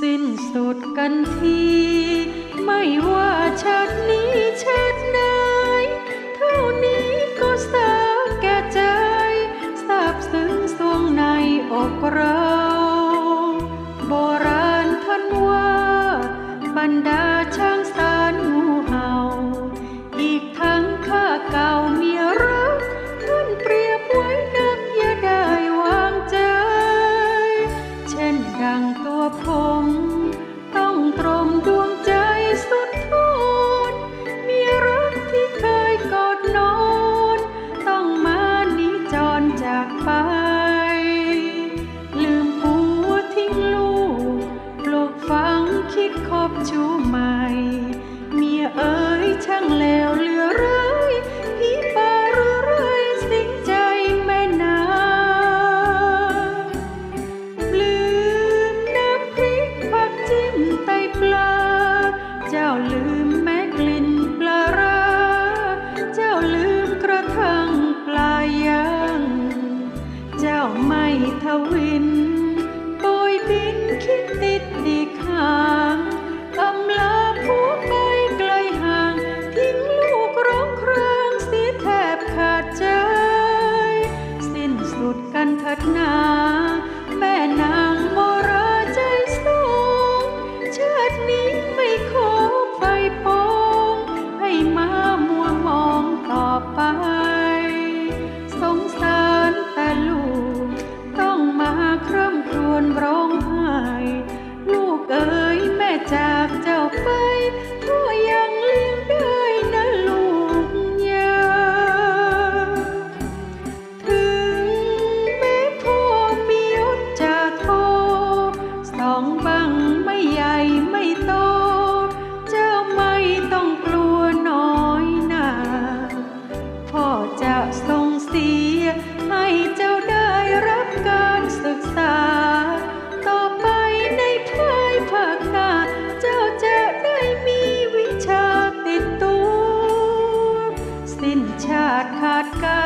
สิ้นสุดกันที ไม่ว่าชาตินี้ชาติไหนเท่านี้ก็สาแก่ใจทราบซึ้งสวงในอกเราโบราณท่านว่า บรรดาช้างสารงูเห่า อีกทั้งข้าเก่ามีรักท่านเปรียบไว้นักอย่าได้วางใจ เช่นดังตัวผม ใหม่ เมียเอ๋ยช่างเลวเหลือร้ายพี่ปาเรู้ไรสิงใจแม่นางลืมน้ำพริกผักจิ้มไตปลา เจ้าลืมแม่กลิ่นปลาร้าเจ้าลืมกระทั่งปลาย่าง เจ้าไม่ทวินโบยบิน กันเถิดนา ขาดขาดกัน